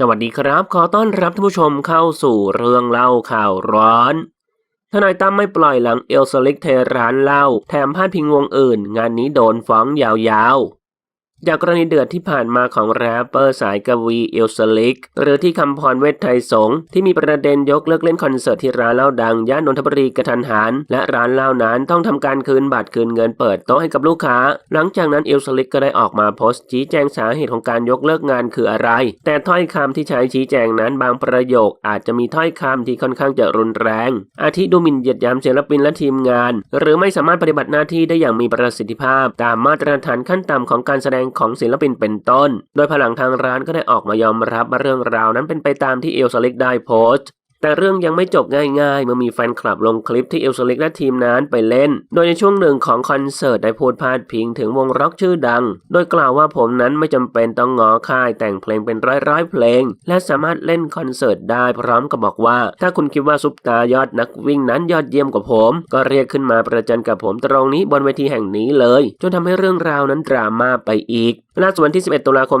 สวัสดีครับ ขอต้อนรับท่านผู้ชมเข้าสู่เรื่องเล่าข่าวร้อน ทนายตั้มไม่ปล่อยหลังเอลสลิกเทร้านเหล้าแถมพาดพิงวงอื่น งานนี้โดนฟ้องยาวๆ จากกรณีเดือดที่ผ่านมาของแรปเปอร์สายกวีเอลสลิก หรือที่คำพรเวทไทยสงที่มีประเด็นยกเลิกเล่นคอนเสิร์ตที่ร้านเหล้าดัง ย่านนนทบุรีกระทันหันและร้านเหล้านั้นต้องทำการคืนบัตรคืนเงินเปิดโต๊ะให้กับลูกค้า หลังจากนั้นเอลสลิกก็ได้ออกมาโพสต์ชี้แจงสาเหตุของการยกเลิกงานคืออะไร แต่ถ้อยคำที่ใช้ชี้แจงนั้นบางประโยคอาจจะมีถ้อยคำที่ค่อนข้างจะรุนแรง อาทิดูหมิ่นเหยียดยามศิลปินและทีมงาน หรือไม่สามารถปฏิบัติหน้าที่ได้อย่างมีประสิทธิภาพ ตามมาตรฐานขั้นต่ำของการแสดงของศิลปินเป็นต้น โดยภายหลังทางร้านก็ได้ออกมายอมรับว่าเรื่องราวนั้นเป็นไปตามที่เอลสลิกได้โพสต์ แต่เรื่องยังไม่จบง่ายๆ เมื่อมีแฟนคลับลงคลิปที่เอลสลิกและทีมนั้นไปเล่น โดยในช่วงหนึ่งของคอนเสิร์ตได้พูดพาดพิงถึงวงร็อกชื่อดัง โดยกล่าวว่าผมนั้นไม่จำเป็นต้องงอค่ายแต่งเพลงเป็นร้อยๆเพลง และสามารถเล่นคอนเสิร์ตได้พร้อมกับบอกว่า ถ้าคุณคิดว่าซุปตายอดนักวิ่งนั้นยอดเยี่ยมกว่าผม ก็เรียกขึ้นมาประจันกับผมตรงนี้บนเวทีแห่งนี้เลย จนทำให้เรื่องราวนั้นดราม่าไปอีกล่าสุดวันที่ 11 ตุลาคม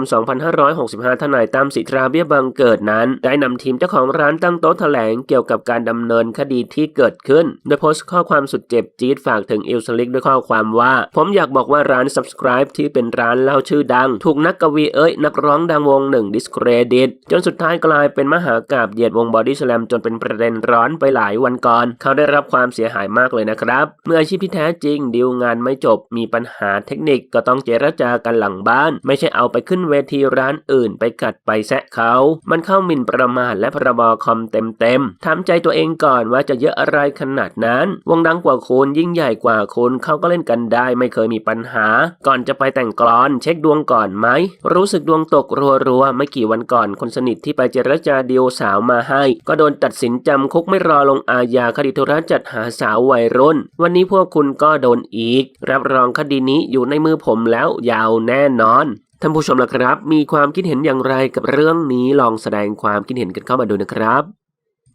2565ทนายตั้มสิทราเบี้ยบังเกิดนั้น ได้นำทีมเจ้าของร้านตั้งโต๊ะลงเกี่ยวกับการดำเนินคดีที่เกิดขึ้น โดยโพสต์ข้อความสุดเจ็บจี๊ดฝากถึงอิลสลิกด้วยข้อความว่า ผมอยากบอกว่าร้าน subscribe ที่เป็นร้านเล้าชื่อดัง ถูกนักกวีเอ้ยนักร้องดังวงหนึ่ง discredit จนสุดท้ายกลายเป็นมหากาบเหยียดวงบอดี้สแลมจนเป็นประเด็นร้อนไปหลายวันก่อน เขาได้รับความเสียหายมากเลยนะครับ เมื่ออาชีพที่แท้จริงดีลงานไม่จบมีปัญหาเทคนิคก็ต้องเจรจากันหลังบ้าน ไม่ใช่เอาไปขึ้นเวทีร้านอื่น ไปกัดไปแซะเขา มันเข้าหมิ่นประมาทและพรบคอมเต็มๆถามใจตัวเองก่อนว่าจะเยอะอะไรขนาดนั้น วงดังกว่าคุณยิ่งใหญ่กว่าคุณเขาก็เล่นกันได้ไม่เคยมีปัญหา ก่อนจะไปแต่งกลอน เช็คดวงก่อนไหม รู้สึกดวงตกรัวๆไม่กี่วันก่อนคนสนิทที่ไปเจรจาดีลสาวมาให้ ก็โดนตัดสินจำคุกไม่รอลงอาญาคดีโทรจัดหาสาววัยรุ่น วันนี้พวกคุณก็โดนอีก รับรองคดีนี้อยู่ในมือผมแล้วยาวแน่นอนท่านผู้ชมล่ะครับ มีความคิดเห็นอย่างไรกับเรื่องนี้ลองแสดงความคิดเห็นกันเข้ามาดูนะครับ